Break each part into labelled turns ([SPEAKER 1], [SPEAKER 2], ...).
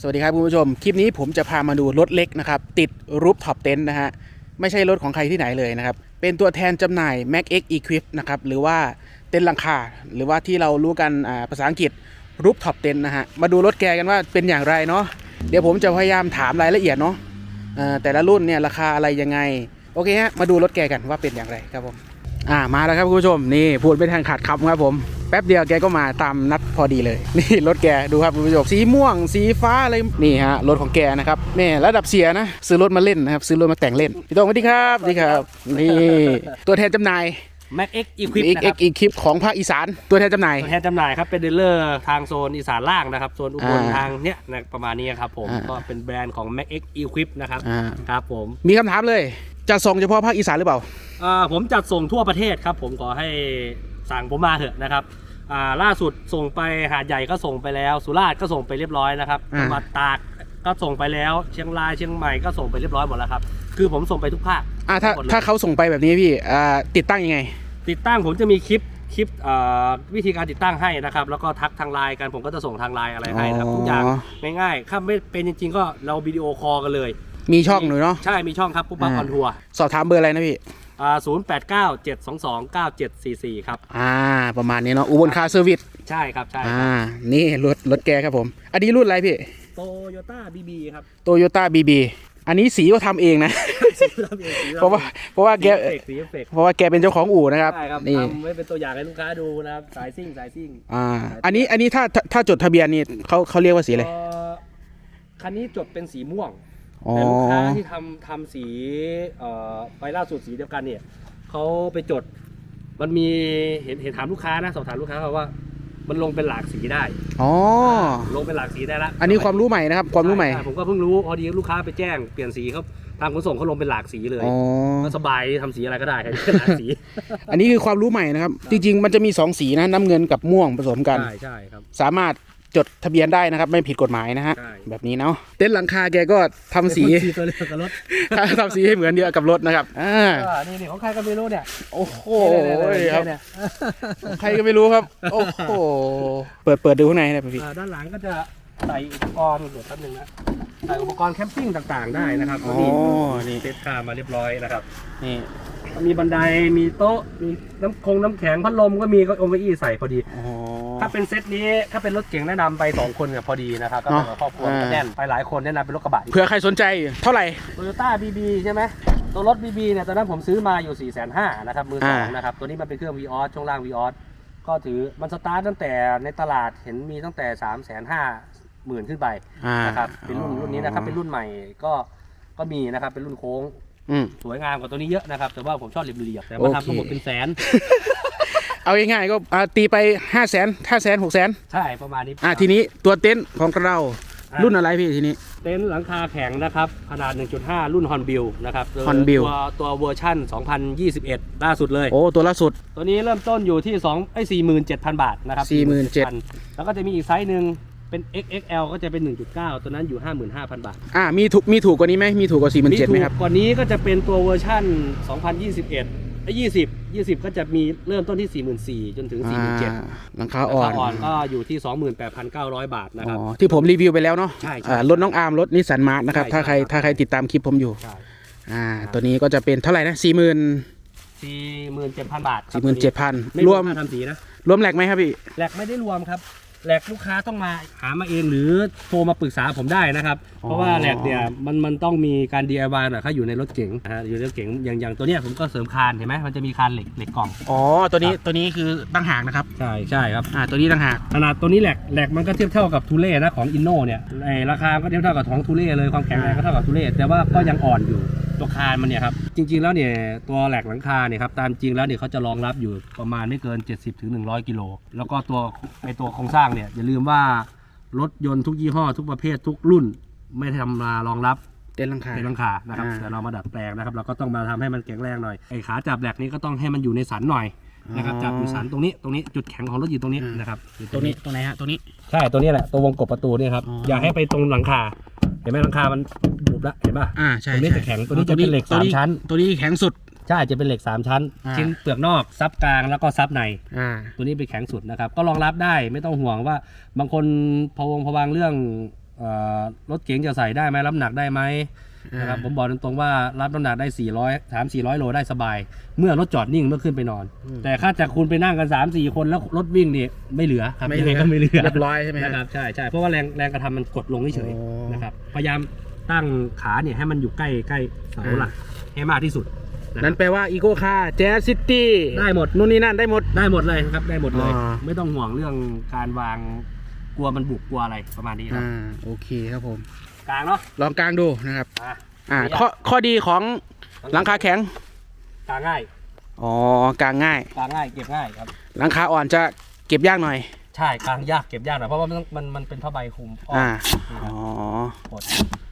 [SPEAKER 1] สวัสดีครับคุณผู้ชม คลิปนี้ผมจะพามาดูรถเล็กนะครับ ติดรูปท็อปเต็นท์นะฮะ ไม่ใช่รถของใครที่ไหนเลยนะครับ เป็นตัวแทนจำหน่าย Mac X Equip นะครับ หรือว่าเต็นท์ลังคา หรือว่าที่เรารู้กันภาษาอังกฤษรูปท็อปเต็นท์นะฮะ มาดูรถแกกันว่าเป็นอย่างไรเนาะ เดี๋ยวผมจะพยายามถามรายละเอียดเนาะแต่ละรุ่นเนี่ยราคาอะไรยังไง โอเคฮะ มาดูรถแกกันว่าเป็นอย่างไรครับผม อ่ามาแล้วครับคุณผู้ชมนี่พูดไม่ทันขาดคำครับผมแป๊บเดียวแกก็มาตามนัดพอดีเลย นี่รถแกดูครับคุณผู้ชมสีม่วง สีฟ้าอะไรนี่ฮะรถของแกนะครับแม่ระดับเสียนะซื้อรถมาเล่นนะครับซื้อรถมาแต่งเล่นพี่ตงสวัสดีครับสวัสดีครับ นี่ตัวแทนจำหน่าย
[SPEAKER 2] Mac X Equip
[SPEAKER 1] อีก
[SPEAKER 2] นะค
[SPEAKER 1] อี
[SPEAKER 2] รับ
[SPEAKER 1] กอีกคลิปของภาคอีสานตัวแทนจำหน่าย
[SPEAKER 2] ตัวแทนจำหน่ายครับเป็นดีลเลอร์ทางโซนอีสานล่างนะครับโซนอุบล
[SPEAKER 1] อ่า
[SPEAKER 2] ทางเนี้ยนะประมาณนี้ครับผม
[SPEAKER 1] อ่า
[SPEAKER 2] ก็เป็นแบรนด์ของ Mac X Equip นะครับ
[SPEAKER 1] อ่า
[SPEAKER 2] ครับผม
[SPEAKER 1] มีคำถามเลยจะส่งเฉพาะภาคอีสานหรือเปล่า
[SPEAKER 2] อ่าผมจัดส่งทั่วประเทศครับ ผมขอให้สั่งผมมาเถอะนะครับอ่าล่าสุดส่งไปหาดใหญ่ก็ส่งไปแล้ว สุราษฎร์ก็ส่งไปเรียบร้อยนะครับ
[SPEAKER 1] อ่า
[SPEAKER 2] จังหวัดตากก็ส่งไปแล้ว เชียงรายเชียงใหม่ก็ส่งไปเรียบร้อยหมดแล้วครับ คือผมส่งไปทุกภาค
[SPEAKER 1] อ่าถ้า
[SPEAKER 2] หมดเลย
[SPEAKER 1] ถ้าเขาส่งไปแบบนี้พี่อ่าติดตั้งยังไง
[SPEAKER 2] ติดตั้งผมจะมีคลิปคลิปอ่าวิธีการติดตั้งให้นะครับ แล้วก็ทักทางไลน์กันผมก็จะส่งทางไลน์อะไรให้นะครับ
[SPEAKER 1] อ๋อ
[SPEAKER 2] ทุกอย่างง่ายๆถ้าไม่เป็นจริง ๆ ก็เราวิดีโอคอลกันเลย
[SPEAKER 1] มีช่องหนูเนาะ
[SPEAKER 2] ใช่มีช่องครับปุ๊บปั๊บอ
[SPEAKER 1] อ่า
[SPEAKER 2] อนทัวร์
[SPEAKER 1] สอบถามเบอร์อะไรนะพี่
[SPEAKER 2] อ่าศูนย์แปดเก้าเจ็ดสองสองเก้าเจ็ดสี่สี่ครับ
[SPEAKER 1] อ่า ประมาณนี้เนาะอุบลคาร์เซอร์วิส
[SPEAKER 2] ใช่ครับ ใช่
[SPEAKER 1] อ่า นี่รถรถแกครับผม อันนี้รุ่นอะไรพี่
[SPEAKER 2] โตโยต้าบีบีครับ
[SPEAKER 1] โตโยต้าบีบี อันนี้สีก็ทำเองนะ เพราะว่าเพราะว่าแก
[SPEAKER 2] สีเอฟเฟกต์สีเอฟเฟกต์
[SPEAKER 1] เพราะว่าแกเป็นเจ้าของอู่นะครับ
[SPEAKER 2] ใช่ครับ
[SPEAKER 1] นี่
[SPEAKER 2] ทำไว้เป็นตัวอย่างให้ลูกค้าดูนะครับสายซิ่งสายซิ่ง
[SPEAKER 1] อ่า อันนี้อันนี้ถ้าถ้าถ้าจดทะเบียนนี่เขาเขาเรียกว่าสีอะไร
[SPEAKER 2] เอ่อคันนี้จดเป็นสีม่วง
[SPEAKER 1] อ๋อ
[SPEAKER 2] แต่ลูกค้าที่ทำทำสีเอ่อไปล่าสุดสีเดียวกันเนี่ยเขาไปจด มันมีเห็นเห็นถามลูกค้านะสอบถามลูกค้าเขาว่า มันลงเป็นหลากสีได้
[SPEAKER 1] อ๋อ
[SPEAKER 2] ลงเป็นหลากสีได้ละ
[SPEAKER 1] อันนี้ความรู้ใหม่นะครับความรู้ใหม่
[SPEAKER 2] ช่ผมก็เพิ่งรู้พอดีลูกค้าไปแจ้งเปลี่ยนสีเขาทางขนส่งเขาลงเป็นหลากสีเลย
[SPEAKER 1] อ๋อ
[SPEAKER 2] ก็สบายทำสีอะไรก็ได้ครับหลากสี
[SPEAKER 1] อันนี้คือความรู้ใหม่นะครับ จริงๆ มันจะมีสองสีนะน้ำเงินกับม่วงผสมกัน
[SPEAKER 2] ใช่ใช่ครับ
[SPEAKER 1] สามารถ จดทะเบียนได้นะครับ ไม่ผิดกฎหมายนะฮะ
[SPEAKER 2] ใช่
[SPEAKER 1] แบบนี้เนาะเต็นท์หลังคาแกก็ทำสี
[SPEAKER 2] สีตัวเดียวกับรถ
[SPEAKER 1] ทำสีให้เหมือนเดียวกับรถนะครับอ่า
[SPEAKER 2] อ่านี่นี่ของใครก็ไม่รู้เนี่ย
[SPEAKER 1] โอ้โห
[SPEAKER 2] เนี่ย
[SPEAKER 1] ครับ
[SPEAKER 2] เนี่ย
[SPEAKER 1] ใครก็ไม่รู้ครับ โอ้โห เปิดเปิดดูข้างในได้ไหมพี่
[SPEAKER 2] อ่าด้านหลังก็จะ ใส่อุปกรณ์เดี๋ยวแป๊บนึงนะใส่อุปกรณ์แคมปิ้งต่างๆได้นะครับ
[SPEAKER 1] อ๋อ
[SPEAKER 2] นี่
[SPEAKER 1] นี่
[SPEAKER 2] เซตค่ามาเรียบร้อยนะครับ
[SPEAKER 1] นี่
[SPEAKER 2] มีบันไดมีโต๊ะมีน้ำคงน้ำแข็งพัดลมก็มีก็องค์เก้าอี้ใส่พอดี
[SPEAKER 1] อ๋อ
[SPEAKER 2] ถ้าเป็นเซตนี้ถ้าเป็นรถเก๋งแนะนำไปสองคนเนี่ยพอดีนะครับก็
[SPEAKER 1] เนอะ
[SPEAKER 2] เป็นครอบครัว
[SPEAKER 1] อ่า
[SPEAKER 2] ก็แน่นไปหลายคนแนะนำเป็นรถกระบะ
[SPEAKER 1] เผื่อใครสนใจเท่าไหร่
[SPEAKER 2] โตโยต้าบีบีใช่ไหมตัวรถบีบีเนี่ยตอนนั้นผมซื้อมาอยู่4ี่แสนห้านะครับมือสอง
[SPEAKER 1] อ่าน
[SPEAKER 2] นะครับตัวนี้มันเป็นเครื่อง v ีออสช่วงล่าง v ีออสก็ถือมันสตาร์ทตั้งแต่ในตลาดเห็นมีตั้งแต่3ามแสนห้า หมื่นขึ้นไป
[SPEAKER 1] อ่า
[SPEAKER 2] นะครับเป็นรุ่นรุ่นนี้นะครับเป็นรุ่นใหม่ก็ก็มีนะครับเป็นรุ่นโค้ง
[SPEAKER 1] อืม
[SPEAKER 2] สวยงามกว่าตัวนี้เยอะนะครับ แต่ว่าผมชอบเรียบๆแต่
[SPEAKER 1] โอ
[SPEAKER 2] มา
[SPEAKER 1] เค
[SPEAKER 2] ทำทั้งหมดเป็นแสน
[SPEAKER 1] เอาง่ายๆก็อ่าตีไปห้าแสนห้าแสนหกแสน
[SPEAKER 2] ใช่ประมาณนี้
[SPEAKER 1] อ่าทีนี้ตัวเต็นท์ของเรา
[SPEAKER 2] อ่า
[SPEAKER 1] รุ่นอะไรพี่ทีนี้
[SPEAKER 2] เต็นท์หลังคาแข็งนะครับขนาด 1.5 รุ่นฮอนบิลนะครับตัว
[SPEAKER 1] Hornbill
[SPEAKER 2] ตัวตัวเวอร์ชั่น 2021 ล่าสุดเลย
[SPEAKER 1] โอ้ตัวล่าสุด
[SPEAKER 2] ตัวนี้เริ่มต้นอยู่ที่2ไอ้47,000 บาทนะครับ
[SPEAKER 1] 47,000
[SPEAKER 2] แล้วก็จะมีอีกไซส์หนึ่ง เป็น XXL ก็จะเป็น 1.9 ตัวนั้นอยู่ 55,000 บาท
[SPEAKER 1] อ่ามีถูกมีถูกกว่านี้ไหมมีถูกกว่าสี่หมื่นเจ็ดไหมครับ
[SPEAKER 2] กว่านี้ก็จะเป็นตัวเวอร์ชั่น 2021ไอ้20 20 ก็จะมีเริ่มต้นที่ 44,000จนถึง
[SPEAKER 1] อ่า
[SPEAKER 2] 47,000
[SPEAKER 1] หลังคา
[SPEAKER 2] รา
[SPEAKER 1] อ่อ
[SPEAKER 2] คานอ่อนก็อยู่ที่ 28,900 บาทนะค
[SPEAKER 1] อ๋
[SPEAKER 2] รับ
[SPEAKER 1] อที่ผมรีวิวไปแล้วเนาะ
[SPEAKER 2] ใช่ใช่
[SPEAKER 1] อ่ารถน้องอาร์มรถนิสสันมาร์นะครับ
[SPEAKER 2] ใช่
[SPEAKER 1] ถ้าใคร
[SPEAKER 2] ใช่ครับ
[SPEAKER 1] ถ้าใครติดตามคลิปผมอยู่
[SPEAKER 2] ใช่
[SPEAKER 1] อ่าตัวนี้ก็จะเป็นเท่าไหร่นะสี่หมื่น
[SPEAKER 2] 47,000 บาทค
[SPEAKER 1] สี่หมื่นเจ็ดพัน
[SPEAKER 2] ไม่
[SPEAKER 1] ร
[SPEAKER 2] ร
[SPEAKER 1] ว
[SPEAKER 2] ว
[SPEAKER 1] ม
[SPEAKER 2] มค่าทำสีนะ
[SPEAKER 1] รวมแหลกไหมครับพี่
[SPEAKER 2] แหลกไม่ได้รวมครับ แหลกลูกค้าต้องมาหามาเองหรือโทรมาปรึกษาผมได้นะครับ เพราะว่าแหลกเนี่ยมันมันต้องมีการ DIY หน่อยเขาอยู่ในรถเก๋งนะฮะอยู่ในรถเก๋งอย่างอย่างตัวเนี้ยผมก็เสริมคานเห็นไหมมันจะมีคานเหล็กเหล็กกล่อง
[SPEAKER 1] อ๋อ ตัวนี้ตัวนี้คือตั้งหากนะครับ
[SPEAKER 2] ใช่ใช่ครับ
[SPEAKER 1] อ่า ตัวนี้ตั้งหาก
[SPEAKER 2] ขนาดตัวนี้แหลกแหลกมันก็เทียบเท่ากับทูเล่นะของอินโนเนี่ยไอราคาก็เทียบเท่ากับของทูเล่เลยความแข็งแรงก็เท่ากับทูเล่แต่ว่าก็ยังอ่อนอยู่ ตัวคานมันเนี่ยครับจริง ๆ แล้วเนี่ยตัวแหลกหลังคาเนี่ยครับตามจริงแล้วเนี่ยเขาจะรองรับอยู่ประมาณไม่เกิน 70ถึง100 กิโลแล้วก็ตัวในตัวโครงสร้างเนี่ยอย่าลืมว่ารถยนต์ทุกยี่ห้อทุกประเภททุกรุ่น ไม่ได้ทำมารองรับ
[SPEAKER 1] เต็นท์หลังคา
[SPEAKER 2] เป็นหลังคานะครับ
[SPEAKER 1] อ่า
[SPEAKER 2] แต่เรามาดัดแปลงนะครับ เราก็ต้องมาทำให้มันแข็งแรงหน่อยไอ้ขาจับแหลกนี้ก็ต้องให้มันอยู่ในสันหน่อยนะครับ
[SPEAKER 1] อ๋อ
[SPEAKER 2] จับอยู่สันตรงนี้ตรงนี้จุดแข็งของรถอยู่ตรงนี้
[SPEAKER 1] อ่าน
[SPEAKER 2] นะครับอยู่
[SPEAKER 1] ตัวนี้ตัวไหนฮะตัวนี้
[SPEAKER 2] ใช่ตัวนี้แหละตัววงกบประตูเนี่ยครับ
[SPEAKER 1] อ๋อ
[SPEAKER 2] อย่าให้ไปตรงหลังคาเห็นไหมหลังคา มันบุบแล้วเห็นป่ะ
[SPEAKER 1] อ่าใช่
[SPEAKER 2] ตัวนี้
[SPEAKER 1] ใช่
[SPEAKER 2] จะแข็งตัวนี้จะเป็นเหล็ก
[SPEAKER 1] ตัว
[SPEAKER 2] สามชั้น
[SPEAKER 1] ตัวนี้แข็งสุด
[SPEAKER 2] ใช่จะเป็นเหล็กสามชั้น
[SPEAKER 1] อ่า
[SPEAKER 2] ชิ้นเปลือกนอกซับกลางแล้วก็ซับใน
[SPEAKER 1] อ่า
[SPEAKER 2] ตัวนี้เป็นแข็งสุดนะครับ ก็รองรับได้ไม่ต้องห่วงว่า บางคนพะวงพะวังเรื่องเอ่อรถเก๋งจะใส่ได้ไหมรับน้ำหนักได้ไหม นะครับผมบอกตรงๆว่ารับน้ำหนักได้ 400 3 400 โลได้สบาย เมื่อรถจอดนิ่งเมื่อขึ้นไปนอน
[SPEAKER 1] อืม
[SPEAKER 2] แต่ถ้าจากคุณไปนั่งกัน 3 4 คนแล้วรถวิ่งนี่ไม่เหลือครับ
[SPEAKER 1] ไม่เหลือ
[SPEAKER 2] ยังงก็ไม่เหลือ
[SPEAKER 1] เรียบร้อยใช่ไหม
[SPEAKER 2] นะครับใช่ใช่เพราะว่าแรงแรงกระทำมันกดลงเฉย
[SPEAKER 1] โอ้
[SPEAKER 2] ๆนะครับพยายามตั้งขาเนี่ยให้มันอยู่ใกล้ใกล้เสาหลักให้มากที่สุดะครับ
[SPEAKER 1] นั่นแปลว่าอีโก้คาร์แจ๊สซิตี้
[SPEAKER 2] ได้หมด
[SPEAKER 1] นู่นนี่นั่นได้หมด
[SPEAKER 2] ได้หมดเลยครับได้หมดเลย
[SPEAKER 1] อ่า
[SPEAKER 2] ไม่ต้องห่วงเรื่องการวางกลัวมันบุกกลัวอะไรประมาณนี้ครับ
[SPEAKER 1] อ่าโอเคครับผม
[SPEAKER 2] กลางเนาะ
[SPEAKER 1] ลองกลางดูนะครับ
[SPEAKER 2] อะ
[SPEAKER 1] อ่า
[SPEAKER 2] ไม่ยาก
[SPEAKER 1] ข้อข้อดีของหลังคาแข็ง
[SPEAKER 2] กลางง่าย
[SPEAKER 1] อ๋อกลางง่าย
[SPEAKER 2] กลางง่ายเก็บง่ายครับ
[SPEAKER 1] หลังคาอ่อนจะเก็บยากหน่อย
[SPEAKER 2] ใช่กลางยากเก็บยากหน่อยเพราะว่ามันต้องมันมันเป็นผ้าใบคลุมอ้อม
[SPEAKER 1] อ่า
[SPEAKER 2] นี่ค
[SPEAKER 1] อ๋
[SPEAKER 2] รั
[SPEAKER 1] อ
[SPEAKER 2] บปลด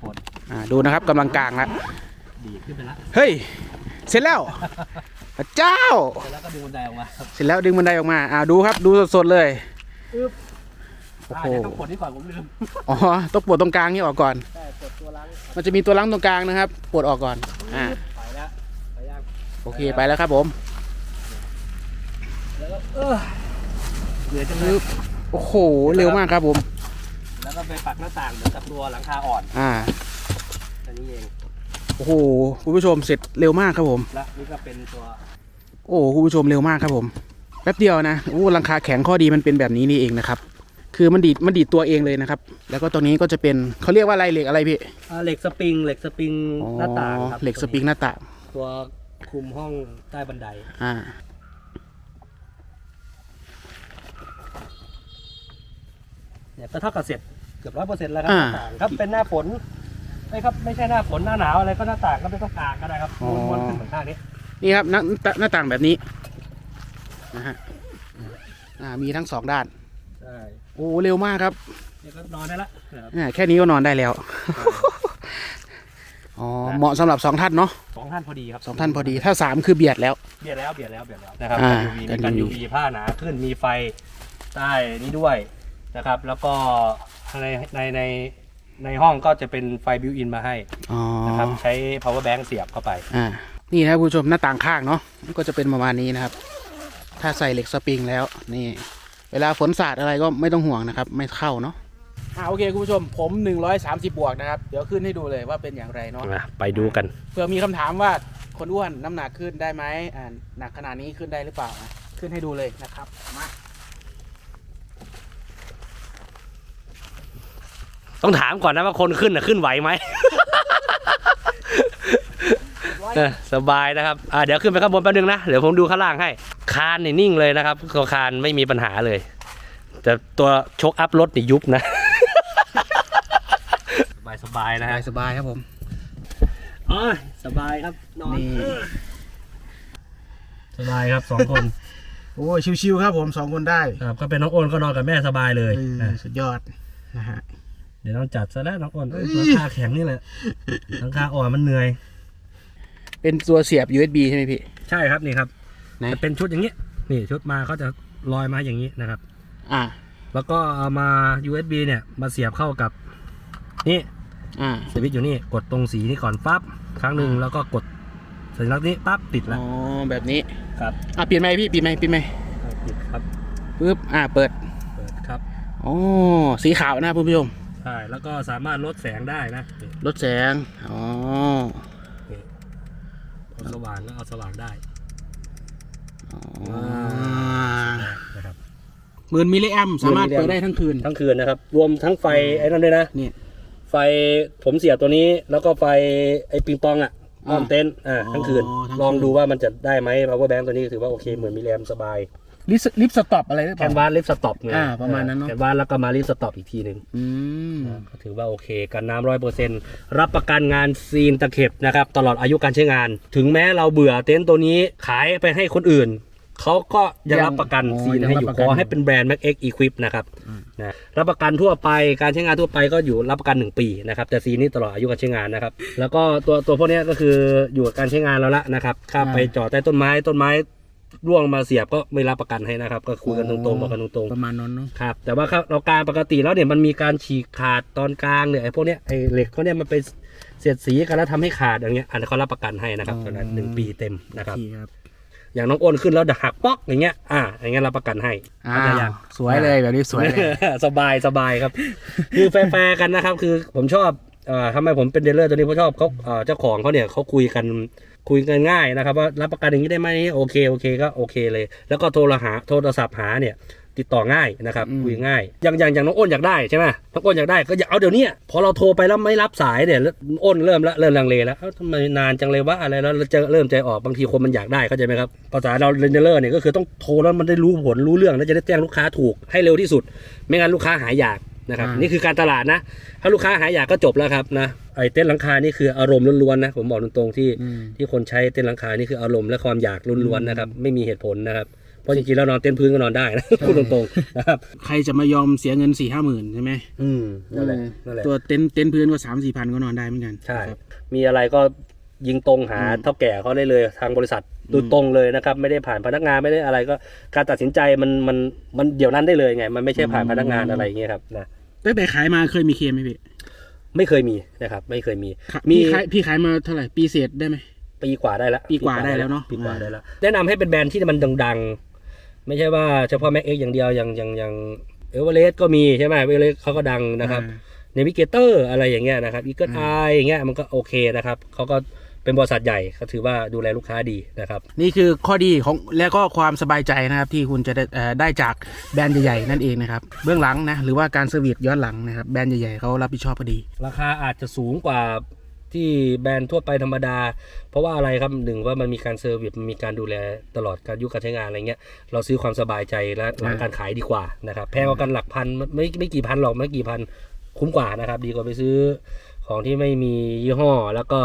[SPEAKER 2] ปลด
[SPEAKER 1] อ่าดูนะครับกำลังกลางแล้ว
[SPEAKER 2] ดีดขึ้นไปแล้ว
[SPEAKER 1] เฮ้ยเสร็จแล้วพระเจ้า
[SPEAKER 2] เสร็จแล้วก็ดึงบันไดออกมาครับ
[SPEAKER 1] เสร็จแล้วดึงบันไดออกมาอ่าดูครับดูสดๆเลย
[SPEAKER 2] อึ๊บ
[SPEAKER 1] โอ้
[SPEAKER 2] อ่า
[SPEAKER 1] โห
[SPEAKER 2] เดี๋ยวต้องปลดนี่ก่อนผมลืม
[SPEAKER 1] อ๋อต้องปลดตรงกลางนี่ออกก่อน
[SPEAKER 2] ใช่ปลดตัวล้าง
[SPEAKER 1] มันจะมีตัวลังตรงกลางนะครับปลดออกก่อนอ่า
[SPEAKER 2] ไปแล้วไปยัง
[SPEAKER 1] โอเคไปแล้วครับผม
[SPEAKER 2] แล้วก็เออเหนื่อยจังเลย
[SPEAKER 1] โอ้โหเร็วมากครับผม
[SPEAKER 2] แล้วก็ไปปักหน้าต่างเหมือนกับตัวหลังคาอ่อน
[SPEAKER 1] อ่า
[SPEAKER 2] อันนี้เอง
[SPEAKER 1] โอ้โหคุณผู้ชมเสร็จเร็วมากครับผม
[SPEAKER 2] และนี่ก็เป็นตัว
[SPEAKER 1] โอ้คุณผู้ชมเร็วมากครับผมแป๊บเดียวนะโอ้หลังคาแข็งข้อดีมันเป็นแบบนี้นี่เองนะครับ คือมันดีดมันดีดตัวเองเลยนะครับ แล้วก็ตรงนี้ก็จะเป็นเขาเรียกว่าอะไรเหล็กอะไรพี่
[SPEAKER 2] อ่าเหล็กสปริงเหล็กสปริง
[SPEAKER 1] อ๋อ
[SPEAKER 2] หน้าต่างครับ
[SPEAKER 1] เหล็กสปริงหน้าต่าง
[SPEAKER 2] ตัวคุมห้องใต้บันได
[SPEAKER 1] อ่า
[SPEAKER 2] เนี่ยก็เท่ากับเสร็จเกือบร้อยเปอร์เซ็นต์แล้วครับห
[SPEAKER 1] อ่า
[SPEAKER 2] น้าต่างครับเป็นหน้าฝนไม่ครับไม่ใช่หน้าฝนหน้าหนาวอะไรก็หน้าต่างก็ไม่ต้องกลางก็ได้ครับม้วนๆขึ้นเหมือนข้างนี้
[SPEAKER 1] นี่ครับหน้าหน้าต่างแบบนี้นะฮะอ่ามีทั้งสองด้าน
[SPEAKER 2] ใช่
[SPEAKER 1] โอ้เร็วมากครับ
[SPEAKER 2] เนี่ยก็นอนได้ละนะครับ
[SPEAKER 1] อ่าแค่นี้ก็นอนได้แล้ว อ๋อ เหมาะสำหรับสองท่านเนาะ
[SPEAKER 2] สองท่านพอดีครับ
[SPEAKER 1] สองท่านพอดี ถ้าสามคือเบียดแล้ว
[SPEAKER 2] เบียดแล้วเบียดแล้วเบียดแล้วนะครับ
[SPEAKER 1] อ่า
[SPEAKER 2] กัน UV มี
[SPEAKER 1] กัน
[SPEAKER 2] กัน
[SPEAKER 1] UV
[SPEAKER 2] UV ผ้าหนาขึ้นมีไฟใต้นี้ด้วยนะครับ แล้วก็ในในในในห้องก็จะเป็นไฟบิวอินมาให้
[SPEAKER 1] อ๋อ
[SPEAKER 2] นะครับใช้ power bank เสียบเข้าไป
[SPEAKER 1] อ่า นี่นะครับคุณผู้ชมหน้าต่างข้างเนาะ ก็จะเป็นประมาณนี้นะครับ ถ้าใส่เหล็กสปริงแล้ว นี่ เวลาฝนสาดอะไรก็ไม่ต้องห่วงนะครับ ไม่เข้าเนาะอ่าโอเคคุณผู้ชมผม 130 บวกนะครับ เดี๋ยวขึ้นให้ดูเลยว่าเป็นอย่างไรเนาะ
[SPEAKER 2] ไปดูกัน
[SPEAKER 1] เผื่อมีคำถามว่าคนอ้วนน้ำหนักขึ้นได้ไหมอ่าหนักขนาดนี้ขึ้นได้หรือเปล่านะขึ้นให้ดูเลยนะครับมา
[SPEAKER 2] ต้องถามก่อนนะว่าคนขึ้นน่ะขึ้นไหวไหม เออสบายนะครับอ่าเดี๋ยวขึ้นไปข้างบนแป๊บนึงนะ เดี๋ยวผมดูข้างล่างให้ คานนี่นิ่งเลยนะครับตัวคานไม่มีปัญหาเลย แต่ตัวชกอัพรถนี่ยุบนะ สบายสบายนะฮะ
[SPEAKER 1] สบายๆครับผม
[SPEAKER 2] อ๋อสบายครับนอน
[SPEAKER 1] นี่
[SPEAKER 2] สบายครับสองคน
[SPEAKER 1] โอ้ยชิวๆครับผมสองคนได้
[SPEAKER 2] ครับก็เป็นน้องโอนก็นอนกับแม่สบายเลย
[SPEAKER 1] เออ
[SPEAKER 2] นะ
[SPEAKER 1] สุดยอดนะฮะ
[SPEAKER 2] เดี๋ยวต้องจัดซะแล้วน้องโอนเอ้ยหลังคาแข็งนี่แหละหลังคาอ่อนมันเหนื่อย
[SPEAKER 1] เป็นตัวเสียบ USB ใช่ไหมพี่
[SPEAKER 2] ใช่ครับนี่ครับ
[SPEAKER 1] ไหน
[SPEAKER 2] จะเป็นชุดอย่างนี้นี่ชุดมาเขาจะลอยมาอย่างนี้นะครับ
[SPEAKER 1] อ่า
[SPEAKER 2] แล้วก็เอามา USB เนี่ยมาเสียบเข้ากับนี่
[SPEAKER 1] อ่า
[SPEAKER 2] สวิตช์อยู่นี่กดตรงสีนี้ก่อนปั๊บครั้งหนึ่งแล้วก็กดสัญลักษณ์นี้ปั๊บติด
[SPEAKER 1] อ๋
[SPEAKER 2] แล้ว
[SPEAKER 1] อแบบนี้
[SPEAKER 2] ครับ
[SPEAKER 1] อะเปลี่ยนไหมค์พี่เปลี่ยนไหมค์เปลี่ยนไหมค์
[SPEAKER 2] ติดครับ
[SPEAKER 1] ปึ๊บ อ่า เปิด
[SPEAKER 2] เปิดครับ
[SPEAKER 1] อ๋อ สีขาวนะคุณผู้ชม
[SPEAKER 2] ใช่แล้วก็สามารถลดแสงได้นะนี่
[SPEAKER 1] ลดแสง อ๋อ
[SPEAKER 2] นี่ เอาสว่างก็เอาสว่างได้
[SPEAKER 1] อ๋อ
[SPEAKER 2] นะครับ
[SPEAKER 1] หมื่นมิลลิแอมสามารถ
[SPEAKER 2] หมื่นมิลลิแอม
[SPEAKER 1] เปิดได้ทั้งคืน
[SPEAKER 2] ทั้งคืนนะครับ รวมทั้งไฟไอ้นั่นด้วยนะ
[SPEAKER 1] นี่
[SPEAKER 2] ไฟผมเสียบตัวนี้ แล้วก็ไฟไอ้ปิงปองอะ
[SPEAKER 1] อ่า
[SPEAKER 2] อ้อมเต็นท์อ่า
[SPEAKER 1] อ๋อ
[SPEAKER 2] ทั้งคืน
[SPEAKER 1] ทั้งคืน
[SPEAKER 2] ลองดูว่ามันจะได้ไหม power bank ตัวนี้ถือว่าโอเคเหมือนมิลลิแอมสบาย
[SPEAKER 1] ลิฟต์ลิฟต์สต็อปอะไรหรือเป
[SPEAKER 2] แค
[SPEAKER 1] ล่า
[SPEAKER 2] นวาสลิฟสต็อปไง
[SPEAKER 1] อ่าประมาณนั้นเนอะ
[SPEAKER 2] แคนวาสแล้วก็มาลิฟสต็อปอีกทีหนึ่ง
[SPEAKER 1] อืม
[SPEAKER 2] ก็ถือว่าโอเคกันน้ำร้อยเปอร์เซ็นต์รับประกันงานซีนตะเข็บนะครับตลอดอายุการใช้งาน ถึงแม้เราเบื่อเต็นท์ตัวนี้ขายไปให้คนอื่น เขาก็ยังรับประกันซีนให้อยู่ขอให้เป็นแบรนด์ Mac X Equip นะครับนะรับประกันทั่วไปการใช้งานทั่วไปก็อยู่รับประกัน 1 ปีนะครับแต่ซีนนี้ตลอดอายุการใช้งานนะครับแล้วก็ตัวตัวพวกเนี้ยก็คืออยู่กับการใช้งานเราละนะครับถ้าไปจอดใต้ต้นไม้ต้นไม้ ร่วงมาเสียบก็ไม่รับประกันให้นะครับ ก็คุยกันตรงๆบอกกันตรงๆ
[SPEAKER 1] ประมาณนั้นเนาะ
[SPEAKER 2] ครับ แต่ว่าครับเรากลางปกติแล้วเนี่ยมันมีการฉีกขาดตอนกลางเนี่ยไอ้พวกเนี้ยไอ้เหล็กเขาเนี่ยมันไปเสียดสีกันแล้วทำให้ขาดอย่างเงี้ยอันนี้เขารับประกันให้นะครับตอนนั้นหนึ่งปีเต็มนะครับ
[SPEAKER 1] โอเคครับ
[SPEAKER 2] อย่างน้องอ้นขึ้นแล้วหักป๊อกอย่างเงี้ยอ่าอย่างเงี้ยรับประกันให้
[SPEAKER 1] อ่า
[SPEAKER 2] เข้าใจยัง
[SPEAKER 1] สวยเลยแบบนี้สวยเลย
[SPEAKER 2] สบายสบายครับ คือแฟร์ๆกันนะครับ คือผมชอบเอ่อทำไมผมเป็นเดลเลอร์ตัวนี้เพราะชอบเขาเอ่อเจ้าของเขาเนี่ยเขาคุยกัน คุยกันง่ายนะครับ ว่ารับประกันอย่างนี้ได้ไหมโอเคโอเคก็โอเคเลย แล้วก็โทรหาโทรศัพท์หาเนี่ยติดต่อง่ายนะครับ
[SPEAKER 1] อืม
[SPEAKER 2] คุยง่าย อย่างอย่างอย่างน้องอ้นอยากได้ใช่ไหมน้องอ้นอยากได้ก็อย่าเอาเดี๋ยวเนี้ยพอเราโทรไปแล้วไม่รับสายเนี่ยแล้วอ้นเริ่มละเริ่มลังเลแล้วเอ้าทำไมนานจังเลยว่าอะไรแล้วเราจะเริ่มใจออกบางทีคนมันอยากได้เข้าใจไหมครับภาษาเราเรนเดอร์เนี่ยก็คือต้องโทรแล้วมันได้รู้ผลรู้เรื่องแล้วจะได้แจ้งลูกค้าถูกให้เร็วที่สุด ไม่งั้นลูกค้าหายอยาก นะครับ
[SPEAKER 1] อ่านี่
[SPEAKER 2] นี่คือการตลาดนะ ถ้าลูกค้าหายอยากก็จบแล้วครับนะไอ้เต้นท์หลังคานี่คืออารมณ์ล้วนๆนะผมบอกตรงๆที่
[SPEAKER 1] อืม
[SPEAKER 2] ที่คนใช้เต้นท์หลังคานี่คืออารมณ์และความอยากล้วนๆนะครับไม่มีเหตุผลนะครับเพราะจริงๆแล้วนอนเต้นท์พื้นก็นอนได้นะพูดตรงๆนะครับ
[SPEAKER 1] ใครจะมายอมเสียเงินสี่ห้าหมื่นใช่ไหม
[SPEAKER 2] อืมนั่นแหละนั่นแหละ
[SPEAKER 1] ตัวเต็นท์เต็นท์พื้นก็สามสี่พันก็นอนได้เหมือนกัน
[SPEAKER 2] ใช่
[SPEAKER 1] ครับ
[SPEAKER 2] มีอะไรก็ ยิงตรงหา
[SPEAKER 1] อืม
[SPEAKER 2] เท่าแก่เขาได้เลยทางบริษัทโดย
[SPEAKER 1] อืม
[SPEAKER 2] ตรงเลยนะครับ ไม่ได้ผ่านพนักงานไม่ได้อะไรก็ การตัดสินใจมันมันมันเดี๋ยวนั้นได้เลยไง มันไม่ใช่ผ่านพนักงานอะไรอย่างเงี้ยครับนะ
[SPEAKER 1] ตั้งแต่ขายมาเคยมีเคลมไหมพี่
[SPEAKER 2] ไม่เคยมีนะครับ ไม่เคยมี
[SPEAKER 1] ค่ะ
[SPEAKER 2] มี
[SPEAKER 1] พี่ขายพี่ขายมาเท่าไหร่ปีเศษได้ไหม
[SPEAKER 2] ปีกว่าได้แล้ว
[SPEAKER 1] ปีกว่าได้แล้วเนอะ
[SPEAKER 2] ปีกว่า
[SPEAKER 1] อ่า
[SPEAKER 2] ได้แล้วแนะนำให้เป็นแบรนด์ที่มันดังๆ ไม่ใช่ว่าเฉพาะแม็กเอ็กอย่างเดียวอย่างอย่างอย่างเอเวอเรสต์ก็มีใช่ไหมเอเวอเรสต์เขาก็ดังนะครับ
[SPEAKER 1] อ่า
[SPEAKER 2] เนวิเกเตอร์อะไรอย่างเงี้ยนะครับอีเกิลไออย่างเงี้ยมันก็โอเคนะครับเขาก็ เป็นบริษัทใหญ่เขาถือว่าดูแลลูกค้าดีนะครับ
[SPEAKER 1] นี่คือข้อดีของและก็ความสบายใจนะครับที่คุณจะได้เอ่อได้จากแบรนด์ใหญ่ๆนั่นเองนะครับเบื้องหลังนะหรือว่าการเซอร์วิสย้อนหลังนะครับแบรนด์ใหญ่ๆเขารับผิดชอบพอดี
[SPEAKER 2] ราคาอาจจะสูงกว่าที่แบรนด์ทั่วไปธรรมดา เพราะว่าอะไรครับหนึ่งว่ามันมีการเซอร์วิสมันมีการดูแลตลอดการยุคการใช้งานอะไรเงี้ยเราซื้อความสบายใจและหลังการขายดีกว่านะครับแพงกว่ากันหลักพันไม่ไม่กี่พันหรอกไม่กี่พันคุ้มกว่านะครับ ดีกว่าไปซื้อของที่ไม่มียี่ห้อแล้วก็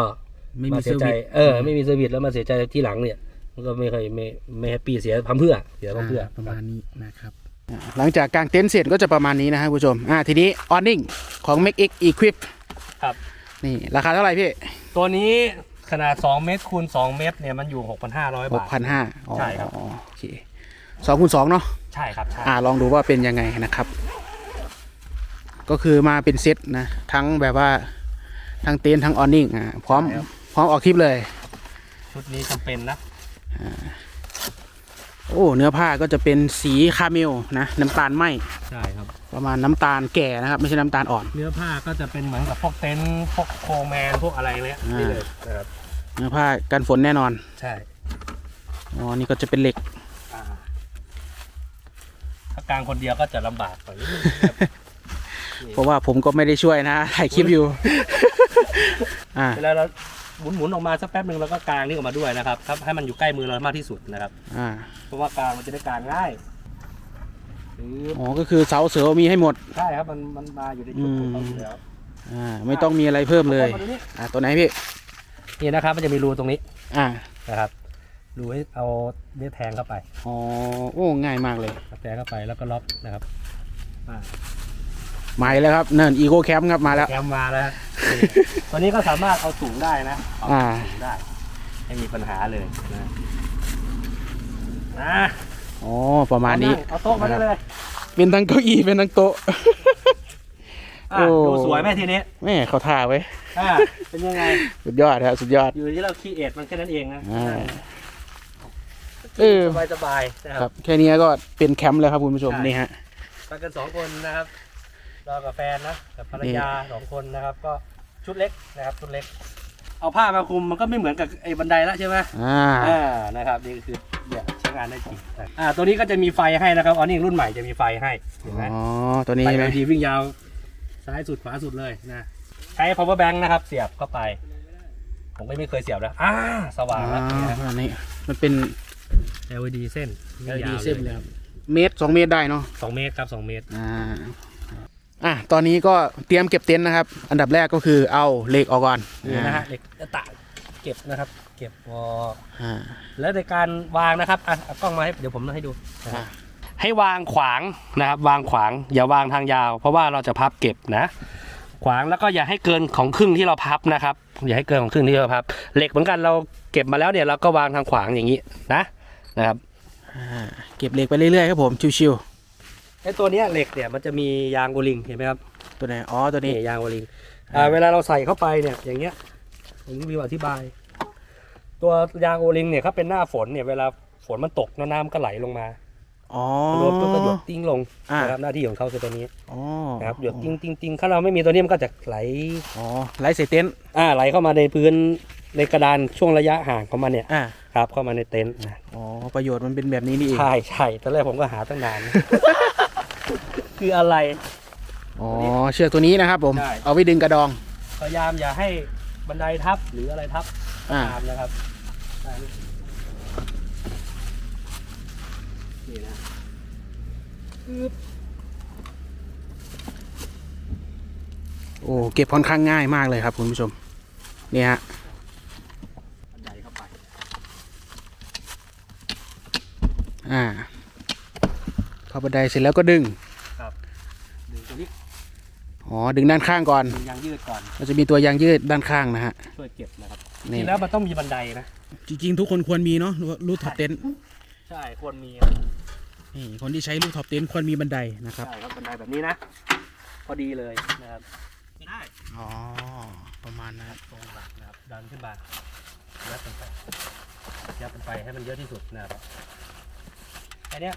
[SPEAKER 1] ไม่มีา
[SPEAKER 2] เสียใจ
[SPEAKER 1] เซอร์วิส
[SPEAKER 2] เออไม่มีเซอร์วิสแล้วมาเสียใจที่หลังเนี่ย มันก็ไม่ค่อยไม่ไม่แฮปปี้เสียพัมเพื่อเสียพัมเพื่อ
[SPEAKER 1] ประมาณนี้นะครับอ่าหลังจากกางเต็นท์เสร็จก็จะประมาณนี้นะครับคุณผู้ชมอ่าทีนี้ออนนิ่งของ Make X Equip
[SPEAKER 2] ครับ
[SPEAKER 1] นี่ราคาเท่าไหร่พี่
[SPEAKER 2] ตัวนี้ขนาด 2 เมตรคูณ 2 เมตรเนี่ยมันอยู่ 6,500
[SPEAKER 1] ห
[SPEAKER 2] บากท
[SPEAKER 1] พันห้า
[SPEAKER 2] ใช่ครับ
[SPEAKER 1] โอเคสองคูณสองเนาะ
[SPEAKER 2] ใช่ครับใช่
[SPEAKER 1] อ่าลองดูว่าเป็นยังไงนะครับ ก็คือมาเป็นเซตนะ ทั้งแบบว่าทั้งเต็นท์ทั้งออนนิ่งอ่าพร้อม พร้อมออกทริปเลย
[SPEAKER 2] ชุดนี้จำเป็นนะ
[SPEAKER 1] โอ้เนื้อผ้าก็จะเป็นสีคาเมลนะ น้ำตาลไหม
[SPEAKER 2] ใช่ครับ
[SPEAKER 1] ประมาณน้ำตาลแก่นะครับ ไม่ใช่น้ำตาลอ่อน
[SPEAKER 2] เนื้อผ้าก็จะเป็นเหมือนกับพวกเต็นท์พวกโคแมนพวกอะไรเนี้ย
[SPEAKER 1] อ่านี่
[SPEAKER 2] นี่เลยนะครับ
[SPEAKER 1] เนื้อผ้ากันฝนแน่นอน
[SPEAKER 2] ใช่
[SPEAKER 1] อ๋อนี่ก็จะเป็นเหล็ก
[SPEAKER 2] อ่าถ้ากลางคนเดียวก็จะลำบากหน่อยนิดนึงครับ
[SPEAKER 1] เพราะว่าผมก็ไม่ได้ช่วยนะถ่ายคลิปอยู่อ่า
[SPEAKER 2] เวลาเรา หมุนหมุนๆออกมาสักแป๊บหนึ่งเราก็กางนี่ออกมาด้วยนะครับครับให้มันอยู่ใกล้มือเรามากที่สุดนะครับ
[SPEAKER 1] อ่า
[SPEAKER 2] เพราะว่ากางมันจะได้กางง่ายหรือ
[SPEAKER 1] อ๋อก็คือเสาเสือมีให้หมด
[SPEAKER 2] ใช่ครับมันมันมาอยู่ในชุดของเขาอยู่แล้ว
[SPEAKER 1] อ่าไม่ต้องมีอะไรเพิ่มเลย
[SPEAKER 2] มาดูนี่
[SPEAKER 1] อ่าตัวไหนพี่
[SPEAKER 2] นี่นะครับ มันจะมีรูตรงนี้
[SPEAKER 1] อ่า
[SPEAKER 2] นะครับรูให้เอาเนื้อแทงเข้าไป
[SPEAKER 1] อ๋อโอ้ง่ายมากเลย
[SPEAKER 2] แทงเข้าไปแล้วก็ล็อกนะครับอ่า
[SPEAKER 1] มาอีกแล้วครับเนินอีโ c แคมป์ครับมาแล้ว
[SPEAKER 2] แกมมาแล้วฮะนี่ตัวนี้ก็สามารถเอาสูงได้นะเอา
[SPEAKER 1] อ่า
[SPEAKER 2] สูงได้ ไม่มีปัญหาเลยนะนะ
[SPEAKER 1] อ๋อประมาณนี้
[SPEAKER 2] เอาโต๊ะมาได้เลย
[SPEAKER 1] เป็นทั้งเก้าอี้เป็นทั้งโต๊ะ
[SPEAKER 2] อะ
[SPEAKER 1] โอ้
[SPEAKER 2] ดูสวยไหมทีนี้
[SPEAKER 1] แม่เขาท่าไว้
[SPEAKER 2] อ่าเป็นยังไง
[SPEAKER 1] สุดยอดครับสุดยอด
[SPEAKER 2] อยู่ที่เราคีเอทมันแค่นั้นเองนะ
[SPEAKER 1] อ่าเออ
[SPEAKER 2] สบายสบายๆนะค
[SPEAKER 1] ค
[SPEAKER 2] รั
[SPEAKER 1] รั
[SPEAKER 2] บ บ
[SPEAKER 1] แค่นี้ก็เป็นแคมป์แล้วครับคุณผู้ชม
[SPEAKER 2] ใช่
[SPEAKER 1] นี่ฮะ
[SPEAKER 2] ไปกันสองคนนะครับ เรากับแฟนนะกับภรรยาสองคนนะครับ ก็ชุดเล็กนะครับชุดเล็ก เอาผ้ามาคลุมมันก็ไม่เหมือนกับไอ้บันไดแล้วใช่ไหม
[SPEAKER 1] อ่า
[SPEAKER 2] อ่านะครับนี่ก็คือเนี่ยใช้งานได้จริงนะอ่าตัวนี้ก็จะมีไฟให้นะครับอ๋อนี่รุ่นใหม่จะมีไฟให้เห็นไหม
[SPEAKER 1] อ๋อตัวนี้
[SPEAKER 2] ไฟ
[SPEAKER 1] ใช่ไหม
[SPEAKER 2] LED วิ่งยาวซ้ายสุดขวาสุดเลยนะใช้ power bank นะครับ เสียบเข้าไป ผมก็ไม่เคยเสียบแล้วอ่าส
[SPEAKER 1] อ๋
[SPEAKER 2] ว่างแล้วเนี่ย
[SPEAKER 1] ออันนี้มันเป็น
[SPEAKER 2] LED เส้นวิ่ง
[SPEAKER 1] LED
[SPEAKER 2] ยาว
[SPEAKER 1] เส้นเลยครับ เมตรสองเมตรได้เนาะ
[SPEAKER 2] สองเมตรครับสองเมตร
[SPEAKER 1] อ่า อะตอนนี้ก็เตรียมเก็บเต็นท์นะครับ อันดับแรกก็คือเอาเหล็กออกก่อน
[SPEAKER 2] นี่นะฮะเด็กตะเก็บนะครับ เก็บพอ
[SPEAKER 1] อ่า
[SPEAKER 2] แล้วในการวางนะครับอะเอากล้องมาให้เดี๋ยวผมให้ดูนะครับ
[SPEAKER 1] อ่า
[SPEAKER 2] ให้วางขวางนะครับ วางขวางอย่าวางทางยาว เพราะว่าเราจะพับเก็บนะ ขวางแล้วก็อย่าให้เกินของครึ่งที่เราพับนะครับ อย่าให้เกินของครึ่งที่เราพับ เหล็กเหมือนกันเราเก็บมาแล้วเนี่ยเราก็วางทางขวางอย่างนี้นะนะครับ
[SPEAKER 1] อ่าเก็บเหล็กไปเรื่อยๆครับผมชิว
[SPEAKER 2] ไอ้ตัวเนี้ยเหล็กเนี่ยมันจะมียางโอลิงเห็นไหมครับ
[SPEAKER 1] ๆตัวไหนอ๋อตัวนี้
[SPEAKER 2] นี่ยางโอลิงอ่าเวลาเราใส่เข้าไปเนี่ยอย่างเงี้ยผมมีอธิบาย ตัวยางโอลิงเนี่ยเขาเป็นหน้าฝนเนี่ยเวลาฝฝนมันตกแล้วน้ำก็ไหลลงมา
[SPEAKER 1] อ๋อ
[SPEAKER 2] รวมปุ๊บก็หยดติ้งลง
[SPEAKER 1] อ่า
[SPEAKER 2] นะครับหน้าที่ของเขาคือตัวนี้
[SPEAKER 1] อ๋อ
[SPEAKER 2] นะครับหยดติ้งติ้งติ้งถ้าเราไม่มีตัวนี้มันก็จะไหล
[SPEAKER 1] อ๋อไลท์เซเต็นท์
[SPEAKER 2] อ่าไหลเข้ามาในพื้นในกระดานช่วงระยะห่างของมันเนี่ย
[SPEAKER 1] อ่า
[SPEAKER 2] ครับเข้ามาในเต็นท์นะ
[SPEAKER 1] อ๋อประโยชน์มันเป็นแบบนี้นี่เอง
[SPEAKER 2] ใช่ใช่ตอนแรกผมก็หาตั้งนาน คืออะไร
[SPEAKER 1] อ๋อเชือกตัวนี้นะครับผม
[SPEAKER 2] ใช่
[SPEAKER 1] เอาไว้ดึงกระดอง
[SPEAKER 2] พยายามอย่าให้บันไดทับหรืออะไรทับ
[SPEAKER 1] อ่า
[SPEAKER 2] ตามนะครับได้นี่นะปึ๊บ
[SPEAKER 1] โอ้เก็บค่อนข้างง่ายมากเลยครับคุณผู้ชม เนี่ยฮะ
[SPEAKER 2] บันไดเข้าไป
[SPEAKER 1] อ่า เข้าบันไดเสร็จแล้วก็ดึง
[SPEAKER 2] ดึงตัวนี้
[SPEAKER 1] อ๋อดึงด้านข้างก่อน
[SPEAKER 2] ดึงยางยืดก่อน
[SPEAKER 1] ก็จะมีตัวยางยืดด้านข้างนะฮะ
[SPEAKER 2] ช่วยเก็บนะครับจ
[SPEAKER 1] นี่
[SPEAKER 2] ริงๆแล้วมันต้องมีบันไดนะ
[SPEAKER 1] จริงๆ ทุกคนควรมีเนาะรูท็อปเต็นท์
[SPEAKER 2] ใช่ควรมี
[SPEAKER 1] นี่คนที่ใช้รูท็อปเต็นท์ควรมีบันไดนะครับ
[SPEAKER 2] ใช่ครับบันไดแบบนี้นะ พอดีเลยนะครับได้
[SPEAKER 1] อ๋อประมาณนั้น
[SPEAKER 2] ตรงหลักนะครับดันขึ้นมายัดลงไปยัดลงไปให้มันเยอะที่สุดนะครับแค่เนี้ย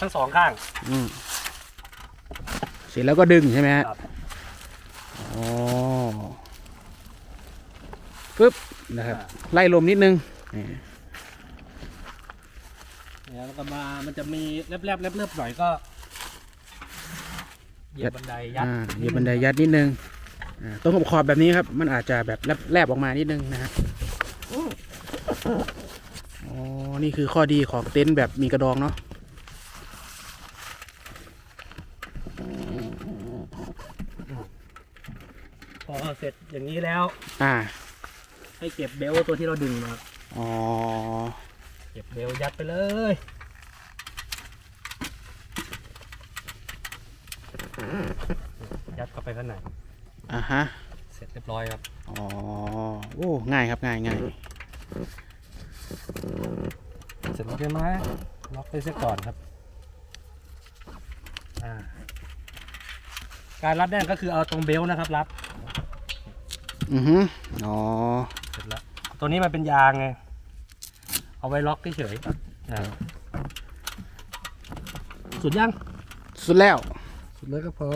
[SPEAKER 2] ทั้งสองข้าง
[SPEAKER 1] อืมเสร็จแล้วก็ดึงใช่ไหมฮะ
[SPEAKER 2] ครับ
[SPEAKER 1] อ๋อปึ๊บนะครับ ไล่ลมนิดนึงนี่
[SPEAKER 2] แล้วก็มา มันจะมีแลบๆแลบๆหน่อยก็ เหยียบบันไดยัด
[SPEAKER 1] อ่าเหยียบบันไดยัดนิดนึงอ่าตรงขอบๆแบบนี้ครับ มันอาจจะแบบแลบแลบออกมานิดนึงนะฮะอ๋อนี่คือข้อดีของเต็นท์แบบมีกระดองเนาะ
[SPEAKER 2] พ อเสร็จอย่างนี้แล้ว
[SPEAKER 1] อ่า
[SPEAKER 2] ให้เก็บเบลต์ตัวที่เราดึงมา
[SPEAKER 1] อ๋อ
[SPEAKER 2] เก็บเบลต์ยัดไปเลยยัดเข้าไปข้างใน
[SPEAKER 1] อ่าฮะ
[SPEAKER 2] เสร็จเรียบร้อยครับ
[SPEAKER 1] อ๋อ โอ้ ง่ายครับง่ายง่าย
[SPEAKER 2] เสร็จแล้วใช่ไหมล็อกไปเสียก่อนครับอ่าการรัดแน่นก็คือเอาตรงเบลต์นะครับ รัด
[SPEAKER 1] อือฮึอ๋อ
[SPEAKER 2] เสร็จแล้วตัวนี้มันเป็นยางไง เอาไว้ล็อกเฉยๆอ่าสุดยัง
[SPEAKER 1] สุดแล้ว
[SPEAKER 2] สุดเลยก็พอ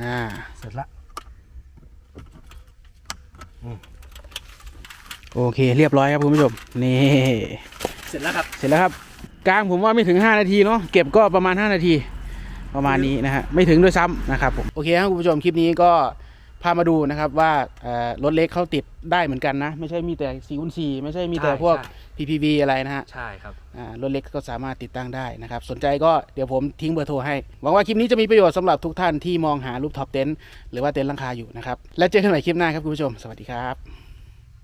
[SPEAKER 1] อ่า
[SPEAKER 2] เสร็จละ
[SPEAKER 1] โอเค เรียบร้อยครับคุณผู้ชม นี่
[SPEAKER 2] เสร็จแล้วครับ
[SPEAKER 1] เสร็จแล้วครับ กลางผมว่าไม่ถึง 5 นาทีเนาะ เก็บก็ประมาณ 5 นาที ประมาณนี้นะฮะ ไม่ถึงด้วยซ้ำนะครับผม โอเคครับคุณผู้ชม คลิปนี้ก็ พามาดูนะครับว่าเอ่อรถเล็กเขาติดได้เหมือนกันนะ ไม่ใช่มีแต่4คูณ4ไม่ใช่มีแต่พวก PPV อะไรนะฮะ
[SPEAKER 2] ใช่ครับ
[SPEAKER 1] อ่ารถเล็กก็สามารถติดตั้งได้นะครับ สนใจก็เดี๋ยวผมทิ้งเบอร์โทรให้ หวังว่าคลิปนี้จะมีประโยชน์สำหรับทุกท่านที่มองหารูปท็อปเต็นท์หรือว่าเต็นท์หลังคาอยู่นะครับ และเจอกันใหม่คลิปหน้าครับคุณผู้ชม สวัสดีครับ